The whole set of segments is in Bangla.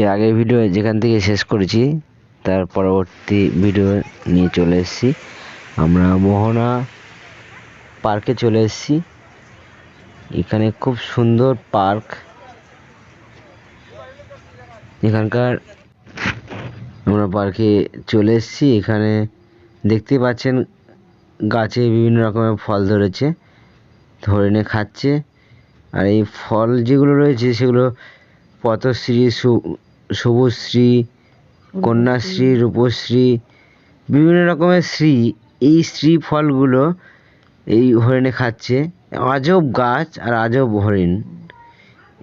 এর আগের ভিডিও যেখান থেকে শেষ করেছি, তার পরবর্তী ভিডিও নিয়ে চলে এসেছি। আমরা মোহনা পার্কে চলে এসেছি। এখানে খুব সুন্দর পার্ক এখানকার আমরা পার্কে চলে এসেছি। এখানে দেখতে পাচ্ছেন গাছে বিভিন্ন রকমের ফল ধরেছে হরিণে খাচ্ছে। আর এই ফল যেগুলো রয়েছে, সেগুলো পথশ্রী সু- সবুজশ্রী কন্যাশ্রী রূপশ্রী বিভিন্ন রকমের শ্রী। এই শ্রী ফলগুলো এই হরিণে খাচ্ছে। আজব গাছ আর আজব হরিণ।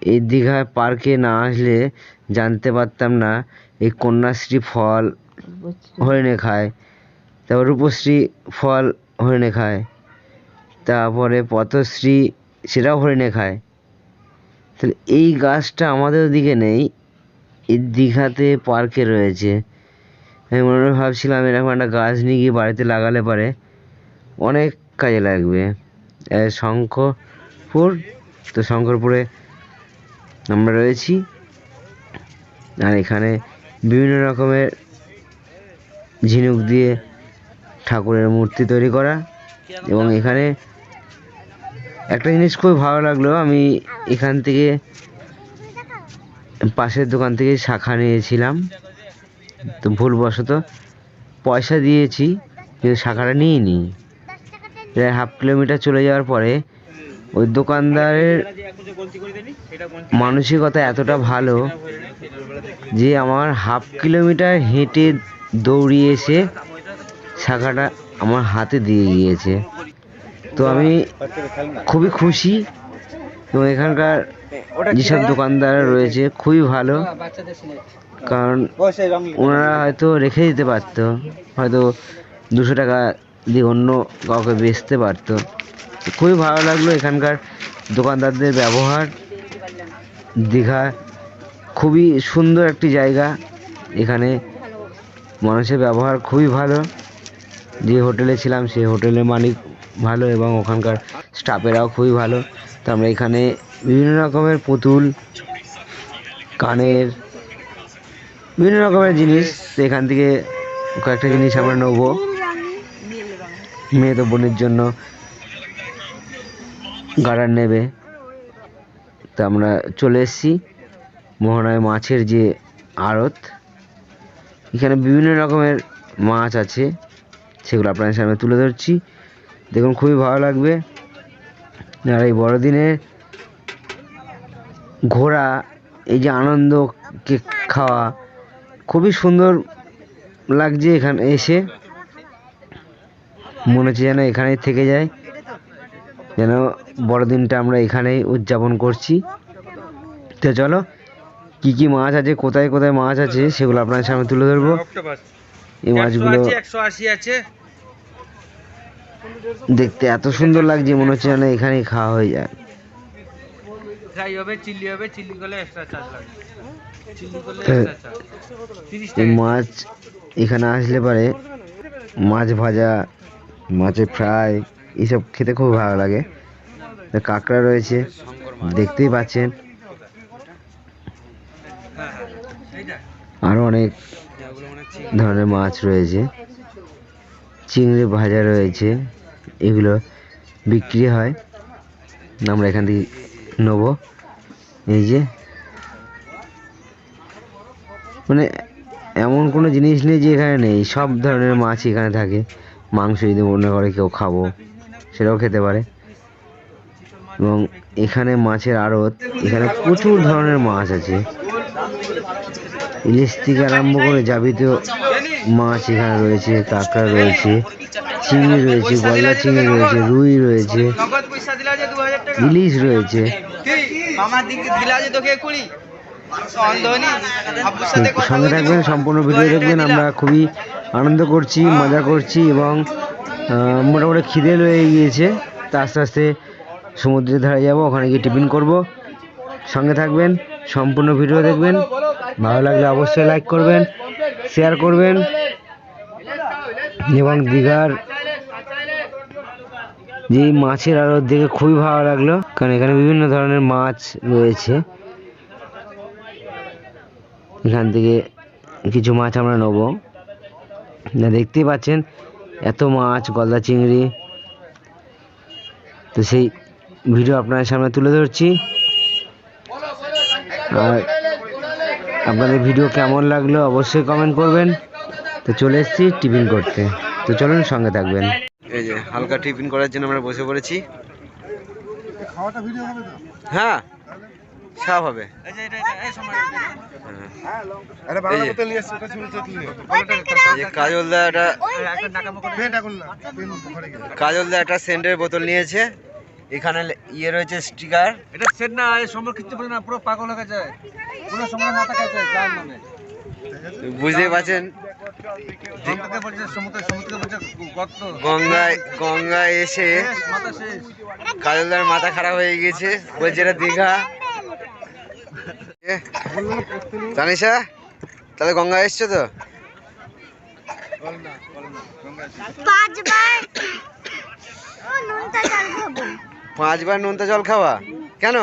এই দীঘা পার্কে না আসলে জানতে পারতাম না এই কন্যাশ্রী ফল হরিণে খায়। তারপর রূপশ্রী ফল হরিণে খায়। তারপরে পথশ্রী সেটাও হরিণে খায়। তাহলে এই গাছটা আমাদের দিকে নেই। দীঘাতে পার্কে রয়েছে। আমি মনে মনে ভাবছিলাম এরকম একটা গাছ নিয়ে গিয়ে বাড়িতে লাগালে পারে। অনেক কাজে লাগবে। শঙ্করপুর, তো শঙ্করপুরে আমরা রয়েছি। আর এখানে বিভিন্ন রকমের ঝিনুক দিয়ে ঠাকুরের মূর্তি তৈরি করা। এবং এখানে একটা জিনিস খুব ভালো লাগল, আমি এখান থেকে পাশের দোকান থেকে শাখা নিয়েছিলাম। তো ভুলবশত পয়সা দিয়েছি, কিন্তু শাখাটা নিইনি। প্রায় হাফ কিলোমিটার চলে যাওয়ার পরে ওই দোকানদারের মানসিকতা এতটা ভালো যে আমার হাফ কিলোমিটার হেঁটে দৌড়িয়ে এসে শাখাটা আমার হাতে দিয়ে গিয়েছে। তো আমি খুবই খুশি এবং এখানকার যেসব দোকানদার রয়েছে খুবই ভালো। কারণ ওনারা হয়তো রেখে দিতে পারতো হয়তো দুশো টাকা দিয়ে অন্য কাউকে বেচতে পারতো। খুবই ভালো লাগল এখানকার দোকানদারদের ব্যবহার। দীঘা খুবই সুন্দর একটি জায়গা। এখানে মানুষের ব্যবহার খুবই ভালো। যে হোটেলে ছিলাম সেই হোটেলের মালিক ভালো এবং ওখানকার স্টাফেরাও খুবই ভালো। তো আমরা এখানে বিভিন্ন রকমের পুতুল, কানের, বিভিন্ন রকমের জিনিস এখান থেকে কয়েকটা জিনিস আমরা নেব মেয়ে তো বোনের জন্য। গার্ডার নেবে। তো আমরা চলে এসেছি মোহনায় মাছের যে আড়ত। এখানে বিভিন্ন রকমের মাছ আছে, সেগুলো আপনাদের সামনে তুলে ধরছি। দেখুন, খুবই ভালো লাগবে। আর এই বড়দিনে ঘোরা, এই যে আনন্দ, কেক খাওয়া, খুবই সুন্দর লাগছে এখানে এসে। মনে হচ্ছে যেন এখানেই থেকে যায়, যেন বড়দিনটা আমরা এখানেই উদযাপন করছি। তো চলো, কি কি মাছ আছে, কোথায় কোথায় মাছ আছে, সেগুলো আপনার সামনে তুলে ধরবো। এই মাছগুলো একশো আশি আছে। দেখতে এত সুন্দর লাগছে মনে হচ্ছে যেন এখানেই খাওয়া হয়ে যায়। ফ্রাই হবে চিল্লি হবে চিল্লি করলে এক্সট্রা চার্জ লাগবে চিল্লি করলে হ্যাঁ। এক্সট্রা চার্জ তিরিশ এই টাকা। মাছ এখানে আসলে পারে মাছ ভাজা মাছের ফ্রাই এইসব খেতে খুব ভালো লাগে। কাঁকড়া রয়েছে দেখতেই পাচ্ছেন। হ্যাঁ হ্যাঁ আরও অনেক মানে ধরনের মাছ রয়েছে। চিংড়ি ভাজা রয়েছে, এগুলো বিক্রি হয়। আমরা এখান থেকে নেব। এই যে মানে এমন কোনো জিনিস নেই যে এখানে নেই, সব ধরনের মাছ এখানে থাকে। মাংস যদি মনে করে কেউ খাব, সেটাও খেতে পারে। এবং এখানে মাছের আড়ত, এখানে প্রচুর ধরনের মাছ আছে। ইলিশ থেকে আরম্ভ করে যাবতীয় মাছ এখানে রয়েছে, কাঁকড়া রয়েছে, চিংড়ি রয়েছে, গলদা চিংড়ি রয়েছে, রুই রয়েছে, ইলিশ রয়েছে। সঙ্গে থাকবেন, সম্পূর্ণ ভিডিও দেখবেন। আমরা খুবই আনন্দ করছি, মজা করছি এবং মোটামুটি খিদে রয়ে গিয়েছে। তা আস্তে আস্তে সমুদ্রের ধারে যাব, ওখানে গিয়ে টিফিন করব। সঙ্গে থাকবেন, সম্পূর্ণ ভিডিও দেখবেন। ভালো লাগলে অবশ্যই লাইক করবেন শেয়ার করবেন। এবং দীঘার যে মাছের আড়ত দেখে খুবই ভালো লাগল, কারণ এখানে বিভিন্ন ধরনের মাছ রয়েছে। এখান থেকে কিছু মাছ আমরা নেব। দেখতেই পাচ্ছেন, এত মাছ, গলদা চিংড়ি। তো সেই ভিডিও আপনাদের সামনে তুলে ধরছি। আর আপনাদের ভিডিও কেমন লাগল অবশ্যই কমেন্ট করবেন। তো চলে এসেছি টিফিন করতে। তো চলুন সঙ্গে থাকবেন। এই যে হালকা টিফিন করার জন্য আমরা বসে পড়েছি। খাওয়াটা ভিডিও হবে তো? হ্যাঁ সব হবে। এই যে এটা এটা এই সময়। আরে বাংলা এই যে। বোতল নিয়ে এসছে ওটা চুরি চেতলি এই যে কাজল দা একটা একটা সেন্টের বোতল নিয়েছে। এখানে ইয়ে রয়েছে স্টিকার। এটা সেট না কিচ্ছু বলে না পুরো পাগল হয়ে গেছে। পুরো সময় মাথা নামে। বুঝতেই পারছেন? গঙ্গায় গঙ্গায় এসে কাজলদার মাথা খারাপ হয়ে গেছে বলছে এটা দীঘা। তানিশা তাহলে গঙ্গা এসছো তো? পাঁচবার। ও নুনটা পাঁচবার নোনতা জল খাওয়া? কেন?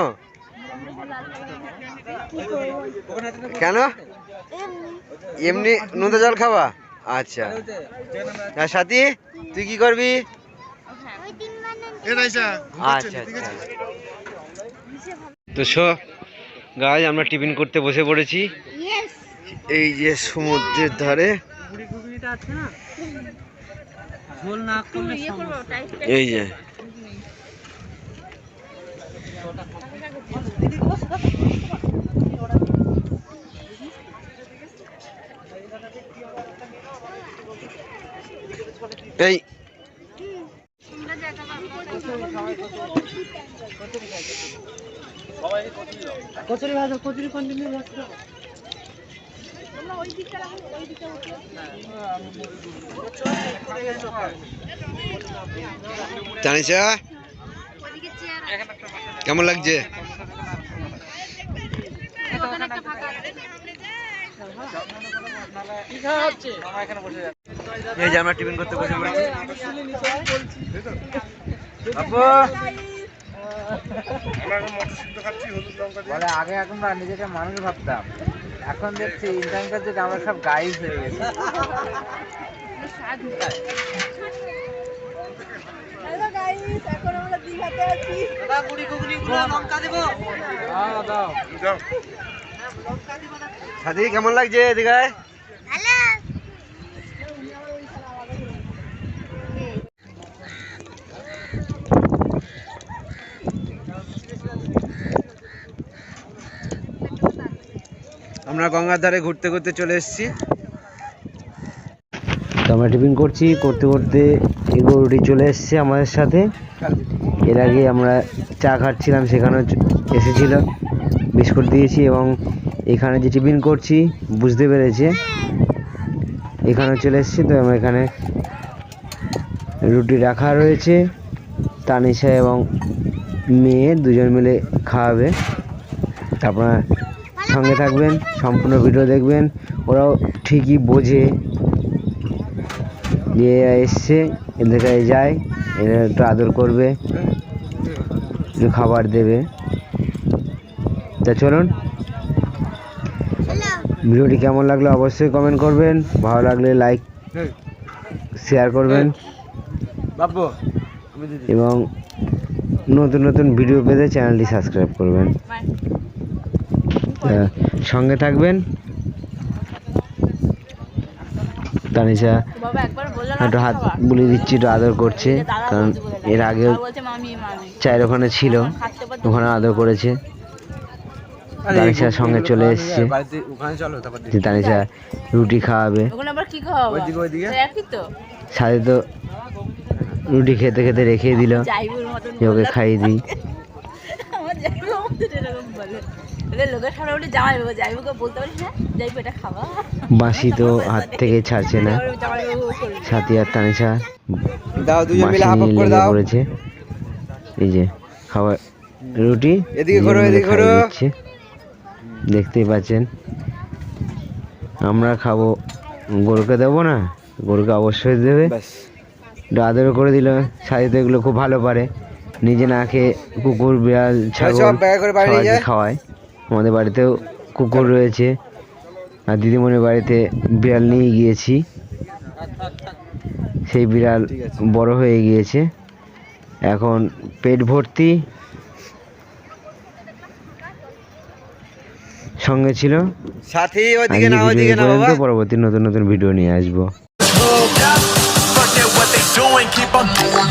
কেন? এমনি নোনতা জল খাওয়া আচ্ছা। আর সাথী, তুই কি করবি? আচ্ছা আচ্ছা। তো শো গাছ আমরা টিফিন করতে বসে পড়েছি। এই যে সমুদ্রের ধারে। এই যে। এই কচুরি ভাজা কচুরি কন্টিনিউ ভাজা জানিসা কেমন লাগছে এই যে আমরা টিফিন করতে বসে পড়েছি আপু আমরা এখন হলুদ লঙ্কা দিয়ে বলে আগে আমরা নিজেকে মানুষ ভাবতাম। এখন দেখছি ইন্টারনেটের যুগে আমরা সব গাইজ হয়ে গেছি। হ্যালো গাইস এখন আমরা দীঘাতে আছি দাদা মুড়ি ঘুগনি গুলো লঙ্কা দেবো দাও দাও যাও সাথী কেমন লাগছে দীঘায় হ্যালো আমরা গঙ্গার ধারে ঘুরতে ঘুরতে চলে এসেছি। আমরা টিফিন করছি, করতে করতে এই গরুটি চলে এসেছে আমাদের সাথে। এর আগে আমরা চা খাচ্ছিলাম, সেখানেও চ- এসেছিল। বিস্কুট দিয়েছি এবং এখানে যে টিফিন করছি, বুঝতে পেরেছে। এখানেও চলে এসেছি, তো আমরা এখানে রুটি রাখা রয়েছে। তানিশা এবং মেয়ে দুজন মিলে খাওয়াবে। তারপর সঙ্গে থাকবেন সম্পূর্ণ ভিডিও দেখবেন। ওরাও ঠিকই বোঝে যে এসছে এদের কাছে যায় এরা একটু আদর করবে একটু খাবার দেবে। তা চলুন। ভিডিওটি কেমন লাগল অবশ্যই কমেন্ট করবেন ভালো লাগলে লাইক শেয়ার করবেন। এবং নতুন নতুন ভিডিও পেতে চ্যানেলটি সাবস্ক্রাইব করবেন। সঙ্গে থাকবেন। তানিশা একটু হাত বুলিয়ে দিচ্ছি একটু আদর করছে কারণ এর আগেও বলছে মামি মামি। চায়ের ওখানে ছিল ওখানে আদর করেছে। তানিশার সঙ্গে চলে এসছে। যে তানিশা রুটি খাওয়াবে। ওখানে আবার কি খাওয়াবো ওইদিকে, ওইদিকে? তো একই তো। সাথে তো রুটি খেতে খেতে রেখে দিল। ওকে খাইয়ে দিই। লোকের সামনে বলে জামাই বাবু বলতে পারিস এটা খাওয়া। বাঁশি তো হাত থেকে ছাড়ছে না। সাথী আর তানিশা দাও দুজন মিলে হাফ বাঁশি করে দাও। পড়েছে। এই যে খাবার রুটি এদিকে এদিকে। দেখতেই পাচ্ছেন। আমরা খাব গরুকে দেবো না? গরুকে অবশ্যই দেবে। একটু আদর করে দিল। সাথে তো এগুলো খুব ভালো পারে। নিজে না খেয়ে কুকুর বিড়াল ছাগল। খাওয়ায়। আমাদের বাড়িতেও কুকুর রয়েছে। আর দিদিমণির বাড়িতে বিড়াল নিয়ে গিয়েছি। সেই বিড়াল বড় হয়ে গিয়েছে। এখন পেট ভর্তি। সঙ্গে ছিল। সাথী পরবর্তী নতুন নতুন ভিডিও নিয়ে আসব। Doing, keep on doing.